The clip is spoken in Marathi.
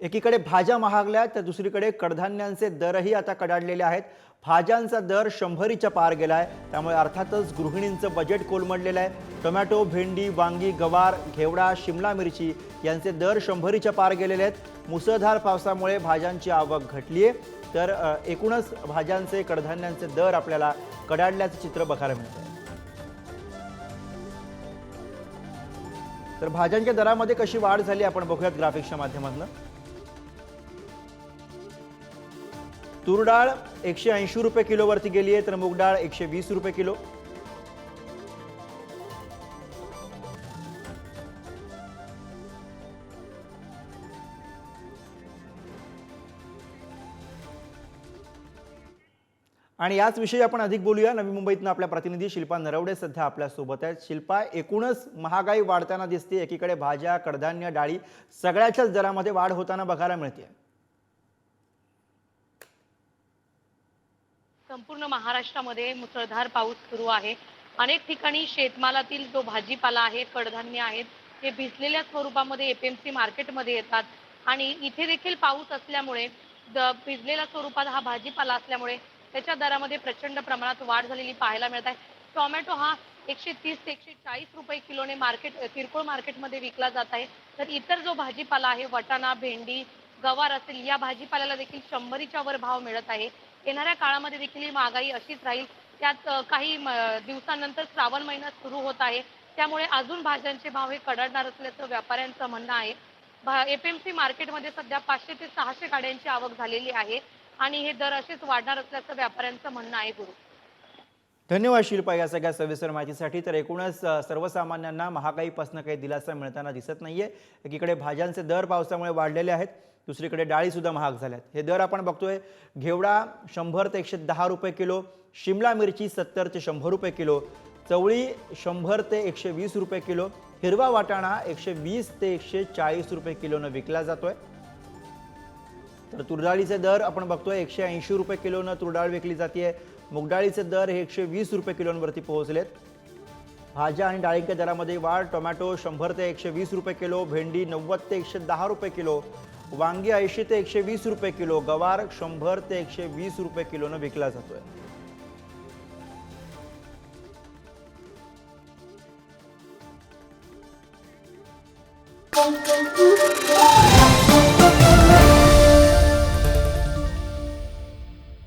एकीकडे भाज्या महागल्या तर दुसरीकडे कडधान्यांचे दरही आता कडाडलेले आहेत. भाज्यांचा दर शंभरीच्या पार गेला आहे त्यामुळे अर्थातच गृहिणींचं बजेट कोलमडलेलं आहे. टोमॅटो भेंडी वांगी गवार घेवडा शिमला मिरची यांचे दर शंभरीच्या पार गेलेले आहेत. मुसळधार पावसामुळे भाज्यांची आवक घटली आहे तर एकूणच भाज्यांचे कडधान्यांचे दर आपल्याला कडाडल्याचं चित्र बघायला मिळतं तर भाज्यांच्या दरामध्ये कशी वाढ झाली आपण बघूयात ग्राफिक्सच्या माध्यमातून. तूर डाळ एकशे ऐंशी रुपये किलोवरती गेली आहे तर मूग डाळ एकशे वीस रुपये किलो. आणि याच विषयी आपण अधिक बोलूया. नवी मुंबईतनं आपल्या प्रतिनिधी शिल्पा नरवडे सध्या आपल्यासोबत आहेत. शिल्पा एकूणच महागाई वाढताना दिसते. एकीकडे भाज्या कडधान्य डाळी सगळ्याच्याच दरामध्ये वाढ होताना बघायला मिळते. संपूर्ण महाराष्ट्रामध्ये मुसळधार पाऊस सुरू आहे. अनेक ठिकाणी शेतमालातील जो भाजीपाला आहे कडधान्य आहेत ते भिजलेल्या स्वरूपामध्ये एपीएमसी मार्केटमध्ये येतात. आणि इथे देखील पाऊस असल्यामुळे भिजलेल्या स्वरूपात हा भाजीपाला असल्यामुळे त्याच्या दरामध्ये प्रचंड प्रमाणात वाढ झालेली पाहायला मिळत आहे. टोमॅटो हा एकशे तीस ते एकशे चाळीस रुपये किलोने मार्केट किरकोळ मार्केटमध्ये विकला जात आहे. तर इतर जो भाजीपाला आहे वटाणा भेंडी गवार असेल या भाजीपाल्याला देखील शंभरीच्या वर भाव मिळत आहे. येणाऱ्या काळामध्ये देखील ही महागाई अशीच राहील. त्यात काही दिवसांनंतर श्रावण महिना सुरू होत आहे. त्यामुळे अजून भाज्यांचे भाव हे कडाडणार असल्याचं व्यापाऱ्यांचं म्हणणं आहे. एपीएमसी मार्केटमध्ये सध्या पाचशे ते सहाशे गाड्यांची आवक झालेली आहे आणि हे दर असेच वाढणार असल्याचं व्यापाऱ्यांचं म्हणणं आहे गुरु. धन्यवाद शिल्पा या सगळ्या सविस्तर माहितीसाठी. तर एकूणच सर्वसामान्यांना महागाईपासून काही दिलासा मिळताना दिसत नाही आहे एकीकडे भाज्यांचे दर पावसामुळे वाढलेले आहेत. दुसरीकडे डाळीसुद्धा महाग महाग झाल्यात. हे दर आपण बघतोय. घेवडा शंभर ते एकशे दहा रुपये किलो शिमला मिरची सत्तर ते शंभर रुपये किलो चवळी शंभर ते एकशे वीस रुपये किलो हिरवा वाटाणा एकशे वीस ते एकशे चाळीस रुपये किलोनं विकला जातोय. तर तुरडाळीचे दर आपण बघतोय एकशे ऐंशी रुपये किलोनं तुरडाळ विकली जाते मुगडाळीचे दर हे एकशे वीस रुपये किलोवरती पोहोचलेत भाज्या आणि डाळींच्या दरामध्ये वाढ टोमॅटो शंभर ते एकशे वीस रुपये किलो भेंडी नव्वद ते एकशे दहा रुपये किलो वांगी ऐंशी ते एकशे वीस रुपये किलो गवार शंभर ते एकशे वीस रुपये किलोनं विकला जातोय Thank you.